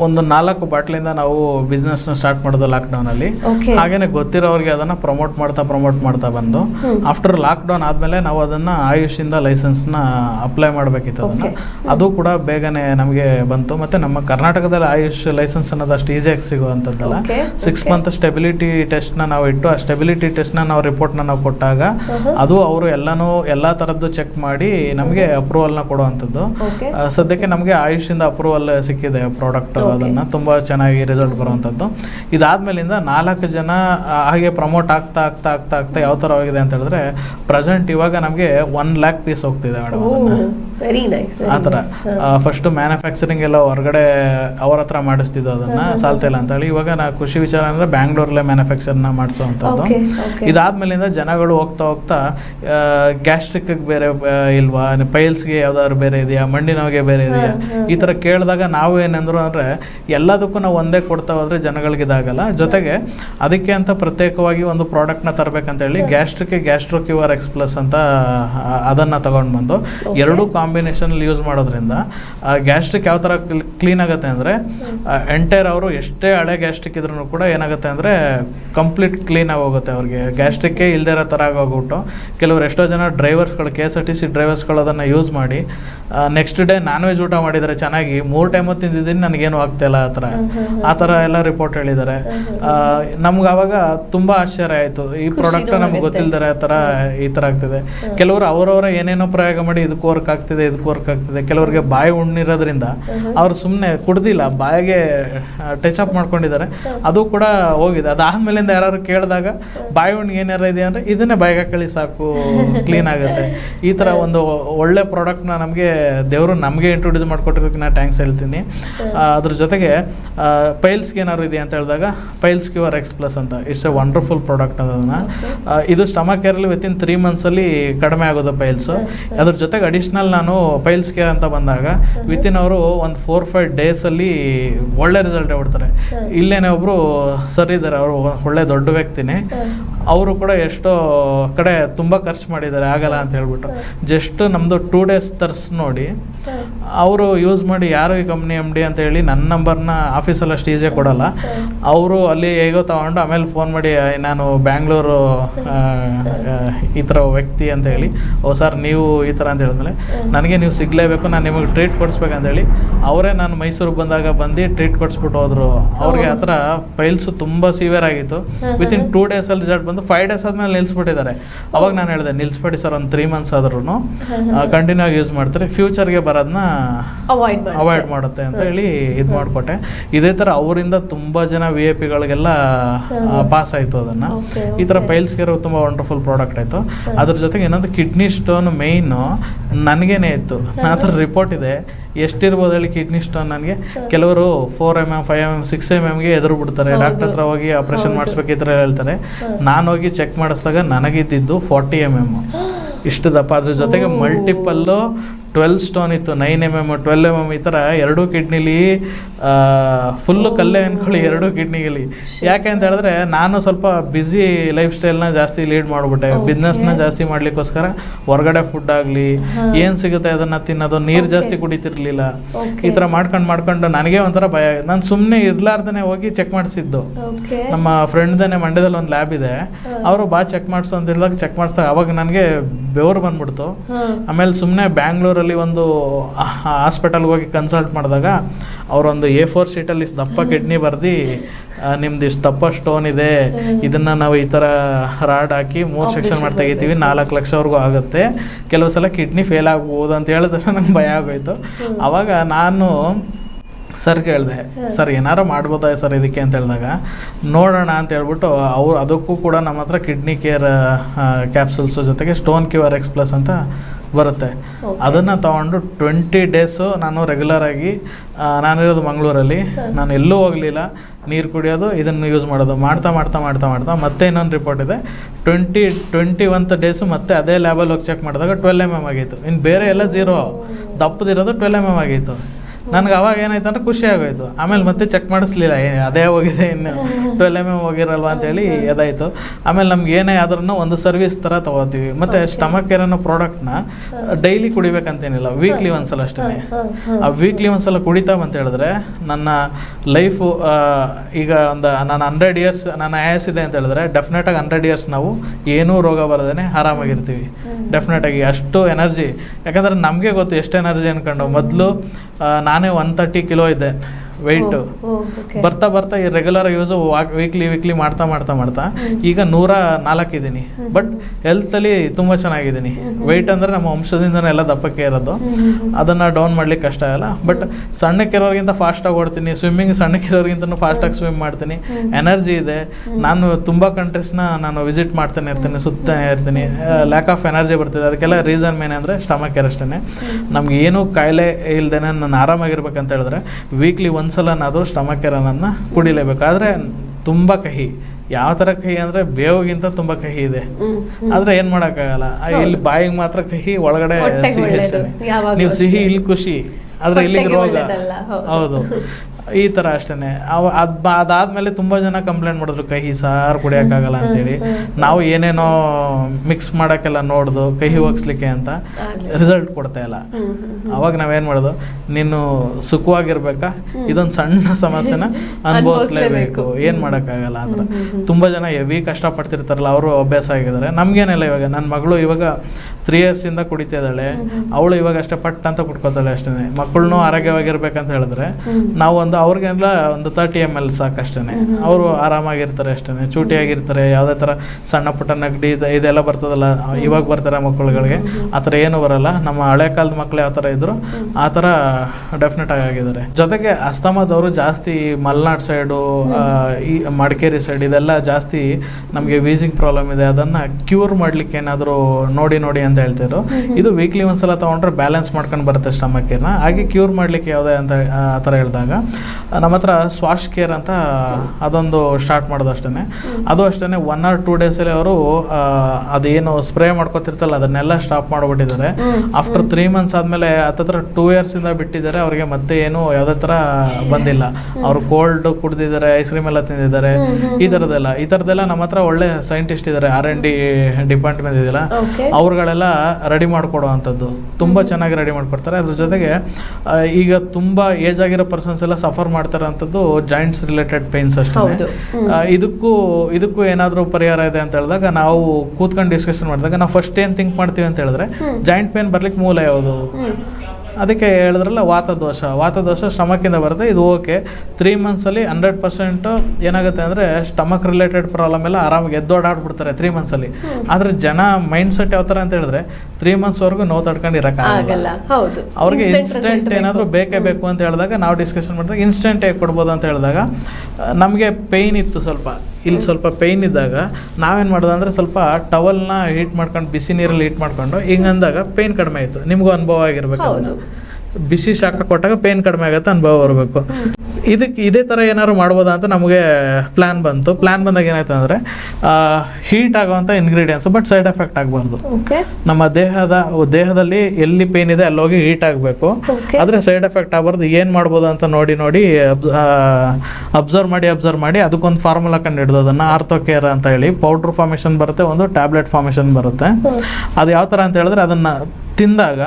ಒಂದು ನಾಲ್ಕು ಬಾಟ್ಲಿಂದ ನಾವು ಬಿಸ್ನೆಸ್ನ ಸ್ಟಾರ್ಟ್ ಮಾಡೋದು ಲಾಕ್ಡೌನಲ್ಲಿ ಅಲ್ಲಿ. ಹಾಗೇನೆ ಗೊತ್ತಿರೋರಿಗೆ ಅದನ್ನ ಪ್ರಮೋಟ್ ಮಾಡ್ತಾ ಪ್ರಮೋಟ್ ಮಾಡ್ತಾ ಬಂದು. ಆಫ್ಟರ್ ಲಾಕ್ಡೌನ್ ಆದ್ಮೇಲೆ ನಾವು ಅದನ್ನ ಆಯುಷಿಂದ ಲೈಸೆನ್ಸ್ನ ಅಪ್ಲೈ ಮಾಡಬೇಕಿತ್ತು ಅದನ್ನ. ಅದು ಕೂಡ ಬೇಗನೆ ನಮಗೆ ಬಂತು. ಮತ್ತೆ ನಮ್ಮ ಕರ್ನಾಟಕದಲ್ಲಿ ಆಯುಷ್ ಲೈಸೆನ್ಸ್ ಅನ್ನೋದು ಅಷ್ಟು ಈಸಿಯಾಗಿ ಸಿಗುವಂಥದ್ದಲ್ಲ. Okay, ಸಿಕ್ಸ್ ಮಂತ್ ಸ್ಟೆಬಿಲಿಟಿ ಟೆಸ್ಟ್ನ ನಾವು ಇಟ್ಟು ಆ ಸ್ಟೆಬಿಲಿಟಿ ಟೆಸ್ಟ್ನ ನಾವು ರಿಪೋರ್ಟ್ನ ನಾವು ಕೊಟ್ಟಾಗ ಅದು ಅವರು ಎಲ್ಲನೂ ಎಲ್ಲ ಥರದ್ದು ಚೆಕ್ ಮಾಡಿ ನಮಗೆ ಅಪ್ರೂವಲ್ನ ಕೊಡುವಂಥದ್ದು. ಕೊಡುವಂತದ್ದು ಆ, ಸದ್ಯಕ್ಕೆ ನಮಗೆ ಇಂದ ಅಪ್ರೂವಲ್ ಸಿಕ್ಕಿದೆ ಪ್ರಾಡಕ್ಟ್ ಅದನ್ನು ತುಂಬ ಚೆನ್ನಾಗಿ ರಿಸಲ್ಟ್ ಬರುವಂಥದ್ದು ಇದಾದ್ಮೇಲಿಂದ ನಾಲ್ಕು ಜನ ಹಾಗೆ ಪ್ರಮೋಟ್ ಆಗ್ತಾ ಆಗ್ತಾ ಆಗ್ತಾ ಆಗ್ತಾ ಯಾವ ಥರ ಹೋಗಿದೆ ಅಂತ ಹೇಳಿದ್ರೆ ಪ್ರೆಸೆಂಟ್ ಇವಾಗ ನಮಗೆ ಒನ್ ಲ್ಯಾಕ್ ಪೀಸ್ ಹೋಗ್ತಿದೆ ಮೇಡಮ್ ವೆರಿ ನೈಸ್ ಆ ಥರ ಫಸ್ಟ್ ಮ್ಯಾನುಫ್ಯಾಕ್ಚರಿಂಗ್ ಎಲ್ಲ ಹೊರಗಡೆ ಅವ್ರ ಹತ್ರ ಮಾಡಿಸ್ತಿದ್ದು ಅದನ್ನು ಸಾಲ್ತಿಲ್ಲ ಅಂತ ಹೇಳಿ. ಇವಾಗ ನಾ ಖುಷಿ ವಿಚಾರ ಅಂದರೆ ಬ್ಯಾಂಗ್ಳೂರಲ್ಲೇ ಮ್ಯಾನುಫ್ಯಾಕ್ಚರ್ನ ಮಾಡಿಸುವಂಥದ್ದು ಇದಾದ್ಮೇಲಿಂದ ಜನಗಳು ಹೋಗ್ತಾ ಹೋಗ್ತಾ ಗ್ಯಾಸ್ಟ್ರಿಕ್ ಬೇರೆ ಇಲ್ವಾ ಪೈಲ್ಸ್ಗೆ ಯಾವ್ದಾದ್ರು ಬೇರೆ ಇದೆಯಾ ಮಂಡಿ ನೋವಿಗೆ ಬೇರೆ ಇದೆಯಾ ಈ ಥರ ಕೇಳಿದಾಗ ನಾವು ಏನಂದ್ರು ಅಂದರೆ ಎಲ್ಲದಕ್ಕೂ ನಾವು ಒಂದೇ ಕೊಡ್ತಾ ಹೋದರೆ ಜನಗಳಿಗೆ ಇದಾಗಲ್ಲ. ಜೊತೆಗೆ ಅದಕ್ಕೆ ಅಂತ ಪ್ರತ್ಯೇಕವಾಗಿ ಒಂದು ಪ್ರಾಡಕ್ಟ್ನ ತರಬೇಕಂತ ಹೇಳಿ ಗ್ಯಾಸ್ಟ್ರಿಕ್ಗೆ ಗ್ಯಾಸ್ಟ್ರೋ ಕ್ಯೂಆರ್ ಎಕ್ಸ್ ಪ್ಲಸ್ ಅಂತ ಅದನ್ನು ತಗೊಂಡು ಬಂದು ಎರಡೂ ಕಾಂಬಿನೇಷನಲ್ಲಿ ಯೂಸ್ ಮಾಡೋದ್ರಿಂದ ಗ್ಯಾಸ್ಟ್ರಿಕ್ ಯಾವ ಥರ ಕ್ಲೀನ್ ಆಗುತ್ತೆ ಅಂದರೆ ಎಂಟೈರ್ ಅವರು ಎಷ್ಟೇ ಹಳೆ ಗ್ಯಾಸ್ಟ್ರಿಕ್ ಇದ್ರೂ ಕೂಡ ಏನಾಗುತ್ತೆ ಅಂದರೆ ಕಂಪ್ಲೀಟ್ ಕ್ಲೀನ್ ಆಗೋಗುತ್ತೆ ಹೋಗುತ್ತೆ ಅವ್ರಿಗೆ. ಗ್ಯಾಸ್ಟ್ರಿಕ್ಕೇ ಇಲ್ಲದೇ ಇರೋ ಥರ ಆಗೋಗ್ಬಿಟ್ಟು ಕೆಲವರು ಎಷ್ಟೋ ಜನ ಡ್ರೈವರ್ಸ್ಗಳು K S R T C ಡ್ರೈವರ್ಸ್ಗಳು ಅದನ್ನು ಯೂಸ್ ಮಾಡಿ ನೆಕ್ಸ್ಟ್ ಡೇ ನಾನ್ ವೆಜ್ ಊಟ ಮಾಡಿದರೆ ಚೆನ್ನಾಗಿ. ಮೂರು ಟೈಮು ತಿಂದಿದ್ದೀನಿ ನನಗೇನು ಆಗ್ತಾಯಿಲ್ಲ ಆ ಥರ. ಆ ಥರ ಎಲ್ಲ ರಿಪೋರ್ಟ್ ಹೇಳಿದ್ದಾರೆ. ನಮ್ಗೆ ಅವಾಗ ತುಂಬ ಆಶ್ಚರ್ಯ ಆಯಿತು. ಈ ಪ್ರಾಡಕ್ಟ್ ನಮ್ಗೆ ಗೊತ್ತಿಲ್ದರೆ ಆ ಥರ ಈ ಥರ ಆಗ್ತಿದೆ. ಕೆಲವರು ಅವರವರ ಏನೇನೋ ಪ್ರಯೋಗ ಮಾಡಿ ಇದಕ್ಕೆ ವರ್ಕ್ ಆಗ್ತಿದೆ ಇದಕ್ಕೆ ವರ್ಕ್ ಆಗ್ತಿದೆ. ಕೆಲವರಿಗೆ ಬಾಯಿ ಉಣ್ಣಿರೋದ್ರಿಂದ ಅವ್ರು ಸುಮ್ಮನೆ ಕುಡ್ದಿಲ್ಲ ಬಾಯಿಗೆ ಟಚ್ ಅಪ್ ಮಾಡ್ಕೊಂಡಿದ್ದಾರೆ. ಅದು ಕೂಡ ಹೋಗಿದೆ. ಅದಾದ್ಮೇಲಿಂದ ಯಾರು ಕೇಳಿದಾಗ ಬಾಯಿ ಉಣ್ಣಿಗೆ ಏನಾರ ಇದೆ ಅಂದರೆ ಇದನ್ನೇ ಬಾಯಿಗೆ ಕಳಿಸಾಕು ಸಾಕು ಕ್ಲೀನ್ ಆಗುತ್ತೆ. ಈ ಥರ ಒಂದು ಒಳ್ಳೆ ಪ್ರಾಡಕ್ಟ್ನ ನಮಗೆ ದೇವರು ನಮಗೆ ಇಂಟ್ರೊಡ್ಯೂಸ್ ಮಾಡಿಕೊಟ್ಟಿರೋದಕ್ಕೆ ನಾನು ಟ್ಯಾಂಕ್ಸ್ ಹೇಳ್ತೀನಿ. ಅದ್ರ ಜೊತೆಗೆ ಪೈಲ್ಸ್ಗೆ ಏನಾದ್ರು ಇದೆ ಅಂತ ಹೇಳಿದಾಗ ಪೈಲ್ಸ್ ಕ್ಯೂಆರ್ ಎಕ್ಸ್ ಪ್ಲಸ್ ಅಂತ. ಇಟ್ಸ್ ಎ ವಂಡರ್ಫುಲ್ ಪ್ರಾಡಕ್ಟ್ ಅದನ್ನು. ಇದು ಸ್ಟಮಕ್ ಕೇರಲ್ಲಿ ವಿತಿನ್ ತ್ರೀ ಮಂತ್ಸಲ್ಲಿ ಕಡಿಮೆ ಆಗೋದು ಪೈಲ್ಸು ಅದ್ರ ಜೊತೆಗೆ ಅಡಿಷ್ನಲ್ ನಾನು ಪೈಲ್ಸ್ ಕೇರ್ ಅಂತ ಬಂದಾಗ ವಿತಿನ್ ಅವರು ಒಂದು ಫೋರ್ ಫೈವ್ ಡೇಸಲ್ಲಿ ಒಳ್ಳೆ ರಿಸಲ್ಟ್ ಹೇಳ್ತಾರೆ ಇಲ್ಲೇನೆ ಒಬ್ಬರು ಸರ್ ಇದ್ದಾರೆ ಅವರು ಒಳ್ಳೆ ದೊಡ್ಡ ವ್ಯಕ್ತಿನೇ. ಅವರು ಕೂಡ ಎಷ್ಟೋ ಕಡೆ ತುಂಬ ಖರ್ಚು ಮಾಡಿದ್ದಾರೆ ಆಗಲ್ಲ ಅಂತ ಹೇಳ್ಬಿಟ್ಟು. ಜಸ್ಟ್ ನಮ್ಮದು ಟೂ ಡೇಸ್ ತರ್ಸ್ ನೋಡಿ, ಅವರು ಯೂಸ್ ಮಾಡಿ ಯಾರು ಈ ಕಂಪ್ನಿ ಎಂ ಡಿ ಅಂತ ಹೇಳಿ ನನ್ನ ನಂಬರ್ನ ಆಫೀಸಲ್ಲಿ ಅಷ್ಟು ಈಸಿಯಾಗಿ ಕೊಡಲ್ಲ. ಅವರು ಅಲ್ಲಿ ಹೇಗೋ ತಗೊಂಡು ಆಮೇಲೆ ಫೋನ್ ಮಾಡಿ ನಾನು ಬ್ಯಾಂಗ್ಳೂರು ಈ ಥರ ವ್ಯಕ್ತಿ ಅಂತ ಹೇಳಿ, ಓ ಸರ್ ನೀವು ಈ ಥರ ಅಂತ ಹೇಳಿದ್ಮೇಲೆ, ನನಗೆ ನೀವು ಸಿಗಲೇಬೇಕು, ನಾನು ನಿಮಗೆ ಟ್ರೀಟ್ ಕೊಡಿಸ್ಬೇಕಂತ ಹೇಳಿ, ಅವರೇ ನಾನು ಮೈಸೂರಿಗೆ ಬಂದಾಗ ಬಂದು ಟ್ರೀಟ್ ಕೊಡಿಸ್ಬಿಟ್ಟು ಹೋದರು. ಅವ್ರಿಗೆ ಆ ಥರ ಫೈಲ್ಸು ತುಂಬ ಸಿವಿಯರ್ ಆಗಿತ್ತು. ವಿತಿನ್ ಟೂ ಡೇಸಲ್ಲಿ ರಿಸಲ್ಟ್ ಬಂದು ಫೈವ್ ಡೇಸ್ ಆದಮೇಲೆ ನಿಲ್ಲಿಸ್ಬಿಟ್ಟಿದ್ದಾರೆ ಅವಾಗ ನಾನು ಹೇಳಿದೆ ನಿಲ್ಲಿಸ್ಬಿಡಿ ಸರ್ ಒಂದು ತ್ರೀ ಮಂತ್ಸ್ ಆದ್ರೂ ಕಂಟಿನ್ಯೂ ಆಗಿ ಯೂಸ್ ಮಾಡ್ತಾರೆ ಫ್ಯೂಚರ್ಗೆ ಬರೋದನ್ನ ಅವಾಯ್ಡ್ ಅವಾಯ್ಡ್ ಮಾಡುತ್ತೆ ಅಂತ ಹೇಳಿ ಇದು ಮಾಡಿಕೊಟ್ಟೆ. ಇದೇ ಥರ ಅವರಿಂದ ತುಂಬ ಜನ ವಿ ಎ ಪಿಗಳಿಗೆಲ್ಲ ಪಾಸ್ ಆಯಿತು ಅದನ್ನು. ಈ ಥರ ಪೈಲ್ಸ್ ಕೇರ್ ತುಂಬ ವಂಡರ್ಫುಲ್ ಪ್ರಾಡಕ್ಟ್ ಆಯಿತು. ಅದ್ರ ಜೊತೆಗೆ ಇನ್ನೊಂದು ಕಿಡ್ನಿ ಸ್ಟೋನ್ ಮೇಯ್ನು ನನಗೇನೆ ಇತ್ತು. ನನ್ನ ಹತ್ರ ರಿಪೋರ್ಟ್ ಇದೆ. ಎಷ್ಟಿರ್ಬೋದು ಹೇಳಿ ಕಿಡ್ನಿ ಸ್ಟೋನ್ ನನಗೆ. ಕೆಲವರು four M M five M M six M ಎಮ್ಗೆ ಎದುರು ಬಿಡ್ತಾರೆ. ಡಾಕ್ಟರ್ ಹತ್ರ ಹೋಗಿ ಆಪ್ರೇಷನ್ ಮಾಡಿಸ್ಬೇಕು ಈ ಥರ ಹೇಳ್ತಾರೆ. ನಾನು ಹೋಗಿ ಚೆಕ್ ಮಾಡಿಸ್ದಾಗ ನನಗಿದ್ದಿದ್ದು ಫಾರ್ಟಿ ಎಂ ಎಂ ಇಷ್ಟು ದಪ್ಪ. ಅದ್ರ ಜೊತೆಗೆ ಮಲ್ಟಿಪಲ್ಲು ಟ್ವೆಲ್ ಸ್ಟೋನ್ ಇತ್ತು nine M M twelve M M ಈ ಥರ ಎರಡೂ ಕಿಡ್ನಿಲಿ ಫುಲ್ಲು ಕಲ್ಲೇ ಅನ್ಕೊಳ್ಳಿ ಎರಡೂ ಕಿಡ್ನಿಗಲಿ ಯಾಕೆ ಅಂತ ಹೇಳಿದ್ರೆ ನಾನು ಸ್ವಲ್ಪ ಬ್ಯುಸಿ ಲೈಫ್ ಸ್ಟೈಲ್ನ ಜಾಸ್ತಿ ಲೀಡ್ ಮಾಡಿಬಿಟ್ಟೆ. ಬಿಸ್ನೆಸ್ನ ಜಾಸ್ತಿ ಮಾಡ್ಲಿಕ್ಕೋಸ್ಕರ ಹೊರಗಡೆ ಫುಡ್ ಆಗಲಿ ಏನು ಸಿಗುತ್ತೆ ಅದನ್ನು ತಿನ್ನೋದು ನೀರು ಜಾಸ್ತಿ ಕುಡಿತಿರ್ಲಿಲ್ಲ. ಈ ಥರ ಮಾಡ್ಕೊಂಡು ಮಾಡ್ಕೊಂಡು ನನಗೆ ಒಂಥರ ಭಯ. ನಾನು ಸುಮ್ಮನೆ ಇರ್ಲಾರ್ದೇ ಹೋಗಿ ಚೆಕ್ ಮಾಡಿಸಿದ್ದು. ನಮ್ಮ ಫ್ರೆಂಡ್ದೇನೆ ಮಂಡ್ಯದಲ್ಲಿ ಒಂದು ಲ್ಯಾಬ್ ಇದೆ. ಅವರು ಬಾ ಚೆಕ್ ಮಾಡಿಸೋ ಅಂತ ಹೇಳಿದಾಗ ಚೆಕ್ ಮಾಡಿಸ್ದಾಗ ಅವಾಗ ನನಗೆ ಬೆವರು ಬಂದ್ಬಿಡ್ತು. ಆಮೇಲೆ ಸುಮ್ಮನೆ ಬ್ಯಾಂಗ್ಳೂರಲ್ಲಿ ಒಂದು ಹಾಸ್ಪಿಟಲ್ಗೆ ಹೋಗಿ ಕನ್ಸಲ್ಟ್ ಮಾಡಿದಾಗ ಅವರೊಂದು ಎ ಫೋರ್ ಶೀಟಲ್ಲಿ ಇಷ್ಟು ದಪ್ಪ ಕಿಡ್ನಿ ಬರ್ದು ನಿಮ್ದು ಇಷ್ಟು ದಪ್ಪ ಸ್ಟೋನ್ ಇದೆ ಇದನ್ನು ನಾವು ಈ ಥರ ರಾಡ್ ಹಾಕಿ ಮೂರು ಸೆಕ್ಷನ್ ಮಾಡಿ ತೆಗಿತೀವಿ ನಾಲ್ಕು ಲಕ್ಷವರೆಗೂ ಆಗುತ್ತೆ. ಕೆಲವು ಸಲ ಕಿಡ್ನಿ ಫೇಲ್ ಆಗ್ಬೋದು ಅಂತ ಹೇಳಿದ್ರೆ ನಂಗೆ ಭಯ ಆಗೋಯ್ತು. ಆವಾಗ ನಾನು ಸರ್ ಕೇಳಿದೆ ಸರ್ ಏನಾರು ಮಾಡ್ಬೋದಾ ಸರ್ ಇದಕ್ಕೆ? ಅಂತ ಹೇಳಿದಾಗ ನೋಡೋಣ ಅಂತ ಹೇಳ್ಬಿಟ್ಟು ಅವ್ರು ಅದಕ್ಕೂ ಕೂಡ ನಮ್ಮ ಹತ್ರ ಕಿಡ್ನಿ ಕೇರ್ ಕ್ಯಾಪ್ಸುಲ್ಸ್ ಜೊತೆಗೆ ಸ್ಟೋನ್ ಕ್ಯೂರ್ ಎಕ್ಸ್ ಪ್ಲಸ್ ಅಂತ ಬರುತ್ತೆ. ಅದನ್ನು ತಗೊಂಡು ಟ್ವೆಂಟಿ ಡೇಸು ನಾನು ರೆಗ್ಯುಲರ್ ಆಗಿ ಆ, ನಾನಿರೋದು ಮಂಗಳೂರಲ್ಲಿ. ನಾನು ಎಲ್ಲೂ ಹೋಗಲಿಲ್ಲ. ನೀರು ಕುಡಿಯೋದು ಇದನ್ನು ಯೂಸ್ ಮಾಡೋದು. ಮಾಡ್ತಾ ಮಾಡ್ತಾ ಮಾಡ್ತಾ ಮಾಡ್ತಾ ಮತ್ತೆ ಇನ್ನೊಂದು ರಿಪೋರ್ಟ್ ಇದೆ. ಟ್ವೆಂಟಿ ಟ್ವೆಂಟಿ ಒಂತ್ ಡೇಸು ಮತ್ತೆ ಅದೇ ಲ್ಯಾಬಲ್ಲಿ ಹೋಗಿ ಚೆಕ್ ಮಾಡಿದಾಗ ಟ್ವೆಲ್ ಎಂ ಎಂ ಆಗಿತ್ತು. ಇನ್ನು ಬೇರೆ ಎಲ್ಲ ಝೀರೋ ದಪ್ಪದಿರೋದು ಟ್ವೆಲ್ ಎಂ ಎಂ ಆಗಿತ್ತು. ನನಗೆ ಅವಾಗ ಏನಾಯ್ತು ಅಂದ್ರೆ ಖುಷಿ ಆಗೋಯ್ತು. ಆಮೇಲೆ ಮತ್ತೆ ಚೆಕ್ ಮಾಡಿಸ್ಲಿಲ್ಲ ಅದೇ ಹೋಗಿದೆ ಇನ್ನು. ಟ್ವೆಲ್ ಎಂ ಎಂ ಹೋಗಿರಲ್ವಾ ಅಂತೇಳಿ ಅದಾಯಿತು ಆಮೇಲೆ ನಮ್ಗೆ ಏನೇ ಆದ್ರೂ ಒಂದು ಸರ್ವಿಸ್ ಥರ ತೊಗೋತೀವಿ. ಮತ್ತು ಸ್ಟಮಕ್ ಕೇರ್ ಅನ್ನೋ ಪ್ರಾಡಕ್ಟ್ನ ಡೈಲಿ ಕುಡಿಬೇಕಂತೇನಿಲ್ಲ ವೀಕ್ಲಿ ಒಂದ್ಸಲ ಅಷ್ಟೇ ಆ ವೀಕ್ಲಿ ಒಂದ್ಸಲ ಕುಡಿತಾ ಅಂತ ಹೇಳಿದ್ರೆ ನನ್ನ ಲೈಫು ಈಗ ಒಂದು ನಾನು ಹಂಡ್ರೆಡ್ ಇಯರ್ಸ್ ನನ್ನ ಆಯಸ್ಸಿದೆ ಅಂತ ಹೇಳಿದ್ರೆ ಡೆಫಿನೆಟಾಗಿ ಹಂಡ್ರೆಡ್ ಇಯರ್ಸ್ ನಾವು ಏನೂ ರೋಗ ಬರದೇ ಆರಾಮಾಗಿರ್ತೀವಿ. ಡೆಫಿನೆಟಾಗಿ ಅಷ್ಟು ಎನರ್ಜಿ ಯಾಕಂದರೆ ನಮಗೆ ಗೊತ್ತು ಎಷ್ಟು ಎನರ್ಜಿ ಅನ್ಕೊಂಡು ಮೊದಲು ನಾನೇ ಒನ್ ತರ್ಟಿ ಕಿಲೋ ಇದ್ದೆ. ವೆಯ್ಟು ಓಕೆ ಬರ್ತಾ ಬರ್ತಾ ಈ ರೆಗ್ಯುಲರ್ ಯೂಸು ವೀಕ್ಲಿ ವೀಕ್ಲಿ ಮಾಡ್ತಾ ಮಾಡ್ತಾ ಮಾಡ್ತಾ ಈಗ ನೂರ ನಾಲ್ಕಿದ್ದೀನಿ ಬಟ್ ಹೆಲ್ತಲ್ಲಿ ತುಂಬ ಚೆನ್ನಾಗಿದ್ದೀನಿ. ವೆಯ್ಟ್ ಅಂದರೆ ನಮ್ಮ ವಂಶದಿಂದನೇ ಎಲ್ಲ ದಪ್ಪಕ್ಕೆ ಇರೋದು. ಅದನ್ನು ಡೌನ್ ಮಾಡ್ಲಿಕ್ಕೆ ಕಷ್ಟ ಆಗಲ್ಲ. ಬಟ್ ಸಣ್ಣಕ್ಕಿರೋರಿಗಿಂತ ಫಾಸ್ಟಾಗಿ ಓಡ್ತೀನಿ. ಸ್ವಿಮ್ಮಿಂಗ್ ಸಣ್ಣಕ್ಕಿರೋರಿಗಿಂತ ಫಾಸ್ಟಾಗಿ ಸ್ವಿಮ್ ಮಾಡ್ತೀನಿ. ಎನರ್ಜಿ ಇದೆ. ನಾನು ತುಂಬ ಕಂಟ್ರೀಸ್ನ ನಾನು ವಿಸಿಟ್ ಮಾಡ್ತಾನೆ ಇರ್ತೀನಿ ಸುತ್ತ ಇರ್ತೀನಿ. ಲ್ಯಾಕ್ ಆಫ್ ಎನರ್ಜಿ ಬರ್ತಿದೆ. ಅದಕ್ಕೆಲ್ಲ ರೀಸನ್ ಮೇನೆ ಅಂದರೆ ಸ್ಟಮಕ್ ಕೇರ್ ಅಷ್ಟೇ ನಮ್ಗೆ ಏನೂ ಕಾಯಿಲೆ ಇಲ್ದೇನೆ ನಾನು ಆರಾಮಾಗಿರ್ಬೇಕಂತ ಹೇಳಿದ್ರೆ ವೀಕ್ಲಿ ಒಂದ್ಸಲನಾದರೂ ಸ್ಟಮಕ್ ಕೇರ್ ಅನ್ನೋದನ್ನ ಕುಡಿಲೇಬೇಕು. ಆದರೆ ತುಂಬ ಕಹಿ. ಯಾವ ಥರ ಕಹಿ ಅಂದರೆ ಬೇವುಗಿಂತ ತುಂಬ ಕಹಿ ಇದೆ. ಆದ್ರೆ ಏನು ಮಾಡೋಕ್ಕಾಗಲ್ಲ. ಇಲ್ಲಿ ಬಾಯಿಗೆ ಮಾತ್ರ ಕಹಿ ಒಳಗಡೆ ಸಿಹಿ. ನೀವು ಸಿಹಿ ಇಲ್ಲಿ ಖುಷಿ. ಆದ್ರೆ ಇಲ್ಲಿಗೆ ರೋಗ. ಹೌದು. ಈ ಥರ ಅಷ್ಟೇ ಅವ ಅದು ಅದಾದಮೇಲೆ ತುಂಬ ಜನ ಕಂಪ್ಲೇಂಟ್ ಮಾಡಿದ್ರು ಕಹಿ ಸಾರು ಕುಡಿಯೋಕ್ಕಾಗಲ್ಲ ಅಂತೇಳಿ. ನಾವು ಏನೇನೋ ಮಿಕ್ಸ್ ಮಾಡೋಕ್ಕೆಲ್ಲ ನೋಡ್ದು ಕಹಿ ಹೋಗ್ಸ್ಲಿಕ್ಕೆ ಅಂತ ರಿಸಲ್ಟ್ ಕೊಡ್ತಾ ಇಲ್ಲ. ಅವಾಗ ನಾವೇನು ಮಾಡೋದು? ನೀನು ಸುಖವಾಗಿರ್ಬೇಕಾ? ಇದೊಂದು ಸಣ್ಣ ಸಮಸ್ಯೆನ ಅನುಭವಿಸ್ಲೇಬೇಕು. ಏನು ಮಾಡೋಕ್ಕಾಗಲ್ಲ ಅಂದ್ರೆ ತುಂಬ ಜನ ಹೆವಿ ಕಷ್ಟಪಡ್ತಿರ್ತಾರಲ್ಲ ಅವರು ಅಭ್ಯಾಸ ಆಗಿದ್ದಾರೆ. ನಮಗೇನಿಲ್ಲ ಇವಾಗ ನನ್ನ ಮಗಳು ಇವಾಗ ತ್ರೀ ಇಯರ್ಸ್ ಇಂದ ಕುಡಿತಾ ಇದ್ದಾಳೆ. ಅವಳು ಇವಾಗ ಅಷ್ಟೇ ಪಟ್ ಅಂತ ಕುಟ್ಕೋತಾಳೆ ಅಷ್ಟೇ ಮಕ್ಕಳನ್ನೂ ಆರೋಗ್ಯವಾಗಿರ್ಬೇಕಂತ ಹೇಳಿದ್ರೆ ನಾವು ಒಂದು ಅವ್ರಿಗೆಲ್ಲ ಒಂದು ತರ್ಟಿ ಎಂ ಎಲ್ ಸಾಕಷ್ಟೇ ಅವರು ಆರಾಮಾಗಿರ್ತಾರೆ ಅಷ್ಟೇ ಚೂಟಿಯಾಗಿರ್ತಾರೆ, ಯಾವುದೇ ಥರ ಸಣ್ಣ ಪುಟ್ಟ ನಗಡಿ ಇದು- ಇದೆಲ್ಲ ಬರ್ತದಲ್ಲ, ಇವಾಗ ಬರ್ತಾರೆ ಮಕ್ಕಳುಗಳಿಗೆ. ಆ ಥರ ಏನು ಬರಲ್ಲ. ನಮ್ಮ ಹಳೆ ಕಾಲದ ಮಕ್ಕಳು ಯಾವ ಥರ ಇದ್ರು. ಆ ಥರ ಡೆಫಿನೆಟ್ ಆಗಿ ಆಗಿದ್ದಾರೆ. ಜೊತೆಗೆ ಅಸ್ತಮಾದವರು ಜಾಸ್ತಿ ಮಲ್ನಾಡ್ ಸೈಡು ಈ ಮಡಿಕೇರಿ ಸೈಡ್ ಇದೆಲ್ಲ ಜಾಸ್ತಿ ನಮಗೆ ವೀಸಿಂಗ್ ಪ್ರಾಬ್ಲಮ್ ಇದೆ. ಅದನ್ನು ಕ್ಯೂರ್ ಮಾಡಲಿಕ್ಕೆ ಏನಾದರೂ ನೋಡಿ ನೋಡಿ ಅಂತ ಹೇಳ್ತಿದ್ರು. ಇದು ವೀಕ್ಲಿ ಒಂದ್ಸಲ ತಗೊಂಡ್ರೆ ಬ್ಯಾಲೆನ್ಸ್ ಮಾಡ್ಕೊಂಡು ಬರುತ್ತೆ ಸ್ಟಮಕ್ಕೇನ ಹಾಗೆ ಕ್ಯೂರ್ ಮಾಡಲಿಕ್ಕೆ ಯಾವುದೇ ಅಂತ, ಆ ಥರ ಹೇಳಿದಾಗ ನಮ್ಮ ಹತ್ರ ಸ್ವಾಶ್ ಕೇರ್ ಅಂತ ಅದೊಂದು ಸ್ಟಾರ್ಟ್ ಮಾಡೋದು ಅಷ್ಟೇ ಅದು ಅಷ್ಟೇ ಒನ್ ಆರ್ ಟೂ ಡೇಸಲ್ಲಿ ಅವರು ಅದೇನು ಸ್ಪ್ರೇ ಮಾಡ್ಕೊತಿರ್ತಲ್ಲ ಅದನ್ನೆಲ್ಲ ಸ್ಟಾಪ್ ಮಾಡಿಬಿಟ್ಟಿದ್ದಾರೆ. ಆಫ್ಟರ್ ತ್ರೀ ಮಂತ್ಸ್ ಆದಮೇಲೆ ಹತ್ತತ್ರ ಟೂ ಇಯರ್ಸಿಂದ ಬಿಟ್ಟಿದ್ದಾರೆ ಅವರಿಗೆ ಮತ್ತೆ ಏನು ಯಾವುದೇ ಥರ ಬಂದಿಲ್ಲ. ಅವರು ಕೋಲ್ಡ್ ಕುಡ್ದಿದ್ದಾರೆ ಐಸ್ ಕ್ರೀಮ್ ಎಲ್ಲ ತಿಂದಿದ್ದಾರೆ ಈ ಥರದ್ದೆಲ್ಲ ಈ ಥರದ್ದೆಲ್ಲ ನಮ್ಮ ಹತ್ರ ಒಳ್ಳೆ ಸೈಂಟಿಸ್ಟ್ ಇದ್ದಾರೆ ಆರ್ ಎನ್ ಡಿ ಡಿಪಾರ್ಟ್ಮೆಂಟ್ ಇದೆಯಲ್ಲ. ಅವ್ರುಗಳೆಲ್ಲ ರೆಡಿ ಮಾಡಿಕೊಡೋ ಅಂಥದ್ದು ತುಂಬ ಚೆನ್ನಾಗಿ ರೆಡಿ ಮಾಡಿಕೊಡ್ತಾರೆ. ಅದ್ರ ಜೊತೆಗೆ ಈಗ ತುಂಬ ಏಜ್ ಆಗಿರೋ ಪರ್ಸನ್ಸ್ ಎಲ್ಲ ಸಫರ್ ಮಾಡ್ತಾರಂಥದ್ದು ಜಾಯಿಂಟ್ಸ್ ರಿಲೇಟೆಡ್ ಪೇನ್ಸ್ ಅಷ್ಟೇ. ಇದಕ್ಕೂ ಇದಕ್ಕೂ ಏನಾದರೂ ಪರಿಹಾರ ಇದೆ ಅಂತ ಹೇಳಿದಾಗ ನಾವು ಕೂತ್ಕೊಂಡು ಡಿಸ್ಕಷನ್ ಮಾಡಿದಾಗ ನಾವು ಫಸ್ಟ್ ಏನು ಥಿಂಕ್ ಮಾಡ್ತೀವಿ ಅಂತ ಹೇಳಿದ್ರೆ ಜಾಯಿಂಟ್ ಪೇನ್ ಬರ್ಲಿಕ್ಕೆ ಮೂಲ ಯಾವುದು? ಅದಕ್ಕೆ ಹೇಳಿದ್ರಲ್ಲ ವಾತದೋಷ. ವಾತದೋಷ ಸ್ಟಮಕ್ಕಿಂದ ಬರುತ್ತೆ. ಇದು ಓಕೆ. ತ್ರೀ ಮಂತ್ಸಲ್ಲಿ ಹಂಡ್ರೆಡ್ ಪರ್ಸೆಂಟು ಏನಾಗುತ್ತೆ ಅಂದರೆ ಸ್ಟಮಕ್ ರಿಲೇಟೆಡ್ ಪ್ರಾಬ್ಲಮ್ ಎಲ್ಲ ಆರಾಮಾಗಿ ಎದ್ದೋಡಾಡ್ಬಿಡ್ತಾರೆ ತ್ರೀ ಮಂತ್ಸಲ್ಲಿ ಆದರೆ ಜನ ಮೈಂಡ್ ಸೆಟ್ ಯಾವ ಥರ ಅಂತ ಹೇಳಿದ್ರೆ ತ್ರೀ ಮಂತ್ಸ್ವರೆಗೂ ನೋವು ತಡ್ಕೊಂಡು ಇರೋಕ್ಕಾಗಲ್ಲ. ಆಗಲ್ಲ. ಹೌದು. ಅವ್ರಿಗೆ ಇನ್ಸ್ಟೆಂಟ್ ಏನಾದರೂ ಬೇಕೇ. ಬೇಕು ಅಂತ ಹೇಳಿದಾಗ ನಾವು ಡಿಸ್ಕಷನ್ ಮಾಡಿದಾಗ ಇನ್ಸ್ಟೆಂಟ್ ಹೇಗೆ ಕೊಡ್ಬೋದು ಅಂತ ಹೇಳಿದಾಗ ನಮಗೆ ಪೇಯ್ನ್ ಇತ್ತು ಸ್ವಲ್ಪ. ಇಲ್ಲಿ ಸ್ವಲ್ಪ ಪೇಯ್ನ್ ಇದ್ದಾಗ ನಾವೇನು ಮಾಡೋದು ಅಂದರೆ ಸ್ವಲ್ಪ ಟವಲ್ನ ಹೀಟ್ ಮಾಡ್ಕೊಂಡು ಬಿಸಿ ನೀರಲ್ಲಿ ಹೀಟ್ ಮಾಡ್ಕೊಂಡು ಹಿಂಗಂದಾಗ ಪೇಯ್ನ್ ಕಡಿಮೆ ಆಯಿತು. ನಿಮಗೂ ಅನುಭವ ಆಗಿರಬೇಕು. ಬಿಸಿ ಶಾಖ ಕೊಟ್ಟಾಗ ಪೇನ್ ಕಡಿಮೆ ಆಗುತ್ತೆ ಅನುಭವ ಬರಬೇಕು. ಇದಕ್ಕೆ ಇದೇ ಥರ ಏನಾದ್ರು ಮಾಡ್ಬೋದಾ ಅಂತ ನಮಗೆ ಪ್ಲ್ಯಾನ್ ಬಂತು. ಪ್ಲ್ಯಾನ್ ಬಂದಾಗ ಏನಾಯ್ತು ಅಂದರೆ ಹೀಟ್ ಆಗುವಂಥ ಇಂಗ್ರೀಡಿಯೆಂಟ್ಸ್ ಬಟ್ ಸೈಡ್ ಎಫೆಕ್ಟ್ ಆಗಬಾರ್ದು. ನಮ್ಮ ದೇಹದ ದೇಹದಲ್ಲಿ ಎಲ್ಲಿ ಪೇನ್ ಇದೆ ಅಲ್ಲಿ ಹೋಗಿ ಹೀಟ್ ಆಗಬೇಕು. ಆದರೆ ಸೈಡ್ ಎಫೆಕ್ಟ್ ಆಗಬಾರ್ದು. ಏನು ಮಾಡ್ಬೋದು ಅಂತ ನೋಡಿ ನೋಡಿ ಅಬ್ಸರ್ವ್ ಮಾಡಿ ಅಬ್ಸರ್ವ್ ಮಾಡಿ ಅದಕ್ಕೊಂದು ಫಾರ್ಮುಲಾ ಕಂಡು ಹಿಡಿದು ಅದನ್ನು ಆರ್ಥೋ ಕೇರ್ ಅಂತ ಹೇಳಿ. ಪೌಡ್ರ್ ಫಾರ್ಮೇಷನ್ ಬರುತ್ತೆ ಒಂದು ಟ್ಯಾಬ್ಲೆಟ್ ಫಾರ್ಮೇಷನ್ ಬರುತ್ತೆ. ಅದು ಯಾವ ಥರ ಅಂತ ಹೇಳಿದ್ರೆ ಅದನ್ನು ತಿಂದಾಗ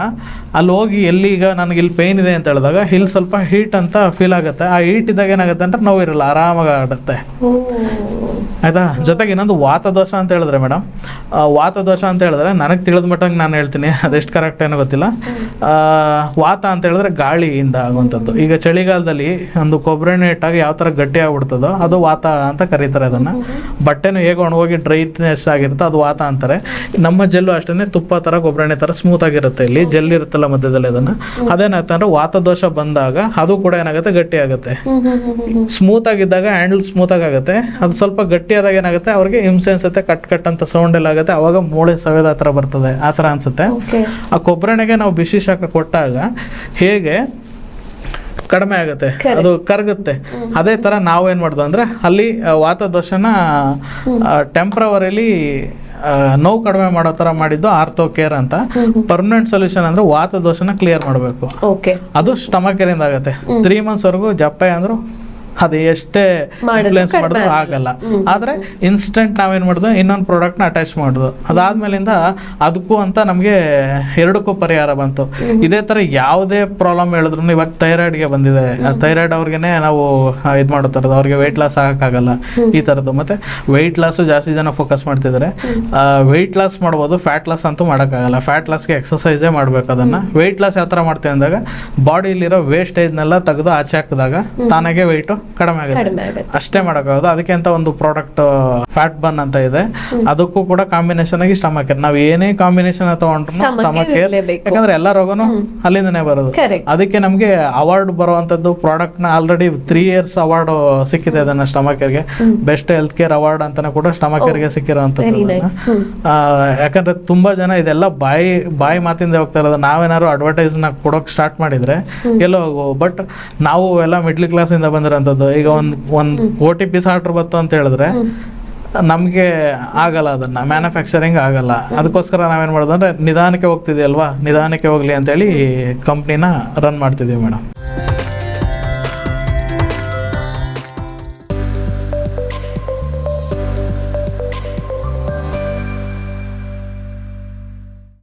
ಅಲ್ಲಿ ಹೋಗಿ ಎಲ್ಲಿ ಈಗ ನನಗೆ ಇಲ್ಲಿ ಪೇಯ್ನ್ ಇದೆ ಅಂತ ಹೇಳಿದಾಗ ಇಲ್ಲಿ ಸ್ವಲ್ಪ ಹೀಟ್ ಅಂತ ಫೀಲ್ ಆಗುತ್ತೆ. ಆ ಹೀಟ್ ಇದ್ದಾಗ ಏನಾಗುತ್ತೆ ಅಂದ್ರೆ ನೋವು ಇರಲ್ಲ ಆರಾಮಾಗಿ ಆಡುತ್ತೆ ಆಯ್ತಾ? ಜೊತೆಗೆ ಇನ್ನೊಂದು ವಾತದೋಷ ಅಂತ ಹೇಳಿದ್ರೆ ಮೇಡಮ್ ವಾತದೋಷ ಅಂತ ಹೇಳಿದ್ರೆ ನನಗೆ ತಿಳಿದ ಮಟ್ಟಂಗೆ ನಾನು ಹೇಳ್ತೀನಿ. ಅದೆಷ್ಟು ಕರೆಕ್ಟ್ ಏನೋ ಗೊತ್ತಿಲ್ಲ. ವಾತ ಅಂತ ಹೇಳಿದ್ರೆ ಗಾಳಿಯಿಂದ ಆಗುವಂಥದ್ದು. ಈಗ ಚಳಿಗಾಲದಲ್ಲಿ ಒಂದು ಕೊಬ್ಬರಿ ಇಟ್ಟಾಗ ಯಾವ ಥರ ಗಟ್ಟಿ ಆಗ್ಬಿಡ್ತದೋ ಅದು ವಾತ ಅಂತ ಕರೀತಾರೆ ಅದನ್ನು. ಬಟ್ಟೆನೂ ಹೇಗೆ ಒಣಗೋಗಿ ಡ್ರೈನೆಸ್ ಆಗಿರುತ್ತೆ ಅದು ವಾತ ಅಂತಾರೆ. ನಮ್ಮ ಜೆಲ್ಲು ಅಷ್ಟೇ ತುಪ್ಪ ಥರ ಕೊಬ್ಬರಿ ಥರ ಸ್ಮೂತ್ ಆಗಿರುತ್ತೆ ಇಲ್ಲಿ ಜೆಲ್ ಇರುತ್ತಲ್ಲ ಮಧ್ಯದಲ್ಲಿ ಅದನ್ನ. ಅಂದ್ರೆ ವಾತದೋಷ ಬಂದಾಗ ಅದು ಕೂಡ ಏನಾಗುತ್ತೆ ಗಟ್ಟಿ ಆಗುತ್ತೆ ಸ್ಮೂತ್ ಆಗಿದ್ದಾಗ ಹ್ಯಾಂಡಲ್ ಸ್ಮೂತ್ ಆಗುತ್ತೆ ಅದು ಸ್ವಲ್ಪ ಗಟ್ಟಿ ಆದಾಗ ಏನಾಗುತ್ತೆ ಅವ್ರಿಗೆ ಹಿಂಸೆ ಅನ್ಸುತ್ತೆ ಕಟ್ ಕಟ್ ಅಂತ ಸೌಂಡ್ ಎಲ್ಲ ಆಗುತ್ತೆ. ಅವಾಗ ಮೂಳೆ ಸವೆದ ಹತ್ರ ಬರ್ತದೆ ಆ ಥರ ಅನ್ಸುತ್ತೆ. ಆ ಕೊಬ್ಬರಣೆಗೆ ನಾವು ಬಿಸಿ ಶಾಖ ಕೊಟ್ಟಾಗ ಹೇಗೆ ಕಡಿಮೆ ಆಗುತ್ತೆ ಅದು ಕರಗುತ್ತೆ. ಅದೇ ಥರ ನಾವು ಏನು ಮಾಡುದು ಅಂದರೆ ಅಲ್ಲಿ ವಾತದೋಷನ ಟೆಂಪ್ರವರಿಲಿ ನೋವು ಕಡಿಮೆ ಮಾಡೋ ತರ ಮಾಡಿದ್ದು ಆರ್ಥೋ ಕೇರ್ ಅಂತ. ಪರ್ಮನೆಂಟ್ ಸೊಲ್ಯೂಷನ್ ಅಂದ್ರೆ ವಾತ ದೋಷನ ಕ್ಲಿಯರ್ ಮಾಡಬೇಕು. ಅದು ಸ್ಟಮಕ್ ಏರಿಂದ ಆಗುತ್ತೆ. ತ್ರೀ ಮಂತ್ಸ್ವರೆಗೂ ಜಪ್ಪೆ ಅಂದ್ರು ಅದು ಎಷ್ಟೇ ಇನ್ಫ್ಲೂಯೆನ್ಸ್ ಮಾಡಿದ್ರು ಆಗಲ್ಲ. ಆದರೆ ಇನ್ಸ್ಟೆಂಟ್ ನಾವೇನು ಮಾಡಿದ್ವು ಇನ್ನೊಂದು ಪ್ರಾಡಕ್ಟ್ನ ಅಟ್ಯಾಚ್ ಮಾಡಿದ್ವು ಅದಾದ್ಮೇಲಿಂದ ಅದಕ್ಕೂ ಅಂತ ನಮಗೆ ಎರಡಕ್ಕೂ ಪರಿಹಾರ ಬಂತು. ಇದೇ ಥರ ಯಾವುದೇ ಪ್ರಾಬ್ಲಮ್ ಹೇಳಿದ್ರು ಇವಾಗ ಥೈರಾಯ್ಡ್ಗೆ ಬಂದಿದೆ. ಥೈರಾಯ್ಡ್ ಅವ್ರಿಗೆ ನಾವು ಇದು ಮಾಡೋ ಥರದ್ದು ಅವ್ರಿಗೆ ವೆಯ್ಟ್ ಲಾಸ್ ಆಗೋಕ್ಕಾಗಲ್ಲ ಈ ಥರದ್ದು ಮತ್ತು ವೆಯ್ಟ್ ಲಾಸು ಜಾಸ್ತಿ ಜನ ಫೋಕಸ್ ಮಾಡ್ತಿದ್ದಾರೆ ವೆಯ್ಟ್ ಲಾಸ್ ಮಾಡ್ಬೋದು ಫ್ಯಾಟ್ ಲಾಸ್ ಅಂತೂ ಮಾಡೋಕ್ಕಾಗಲ್ಲ. ಫ್ಯಾಟ್ ಲಾಸ್ಗೆ ಎಕ್ಸಸೈಸೇ ಮಾಡಬೇಕು ಅದನ್ನು. ವೆಯ್ಟ್ ಲಾಸ್ ಯಾವ ಥರ ಮಾಡ್ತೀವಿ ಅಂದಾಗ ಬಾಡಿಲಿರೋ ವೇಸ್ಟೇಜ್ನೆಲ್ಲ ತೆಗೆದು ಆಚೆ ಹಾಕಿದಾಗ ತಾನಾಗೆ ವೆಯ್ಟು ಕಡಿಮೆ ಆಗುತ್ತೆ. ಅಷ್ಟೇ ಮಾಡೋಕ್ಕಾಗೋದು. ಅದಕ್ಕೆ ಅಂತ ಒಂದು ಪ್ರಾಡಕ್ಟ್ ಫ್ಯಾಟ್ ಬನ್ ಅಂತ ಇದೆ. ಅದಕ್ಕೂ ಕೂಡ ಕಾಂಬಿನೇಷನ್ ಆಗಿ ಸ್ಟಮಕ್ ಕೇರ್ ನಾವು ಏನೇ ಕಾಂಬಿನೇಷನ್ ತಗೊಂಡ್ರು ಸ್ಟಮಕ್ ಕೇರ್ ಯಾಕಂದ್ರೆ ಎಲ್ಲ ರೋಗನು ಅಲ್ಲಿಂದನೇ ಬರೋದು. ಅದಕ್ಕೆ ನಮಗೆ ಅವಾರ್ಡ್ ಬರುವಂತದ್ದು ಪ್ರಾಡಕ್ಟ್ನ ಆಲ್ರೆಡಿ ತ್ರೀ ಇಯರ್ಸ್ ಅವಾರ್ಡ್ ಸಿಕ್ಕಿದೆ ಅದನ್ನ ಸ್ಟಮಕ್ ಕೇರ್ಗೆ ಬೆಸ್ಟ್ ಹೆಲ್ತ್ ಕೇರ್ ಅವಾರ್ಡ್ ಅಂತಾನೆ ಕೂಡ ಸ್ಟಮಕ್ ಕೇರ್ಗೆ ಸಿಕ್ಕಿರುವಂತದ್ದು ಯಾಕಂದ್ರೆ ತುಂಬಾ ಜನ ಇದೆಲ್ಲ ಬಾಯಿ ಬಾಯಿ ಮಾತಿಂದ ಹೋಗ್ತಾ ಇರೋದು. ನಾವೇನಾದ್ರು ಅಡ್ವರ್ಟೈಸ್ನ ಕೊಡೋಕೆ ಸ್ಟಾರ್ಟ್ ಮಾಡಿದ್ರೆ ಎಲ್ಲೋ ಬಟ್ ನಾವು ಎಲ್ಲ ಮಿಡ್ಲ್ ಕ್ಲಾಸ್ ಇಂದ ಬಂದಿರೋಂಥದ್ದು ಈಗ ಒಂದು ಒಂದು ಓ ಟಿ ಪಿ ಆರ್ಡ್ರ್ ಬಂತು ಅಂತ ಹೇಳಿದ್ರೆ ನಮಗೆ ಆಗಲ್ಲ ಅದನ್ನ. ಮ್ಯಾನುಫ್ಯಾಕ್ಚರಿಂಗ್ ಆಗಲ್ಲ. ಅದಕ್ಕೋಸ್ಕರ ನಾವೇನು ಮಾಡೋದಂದ್ರೆ ನಿಧಾನಕ್ಕೆ ಹೋಗ್ತಿದ್ವಿ ಅಲ್ವಾ ನಿಧಾನಕ್ಕೆ ಹೋಗ್ಲಿ ಅಂತೇಳಿ ಕಂಪ್ನಿನ ರನ್ ಮಾಡ್ತಿದ್ದೀವಿ ಮೇಡಮ್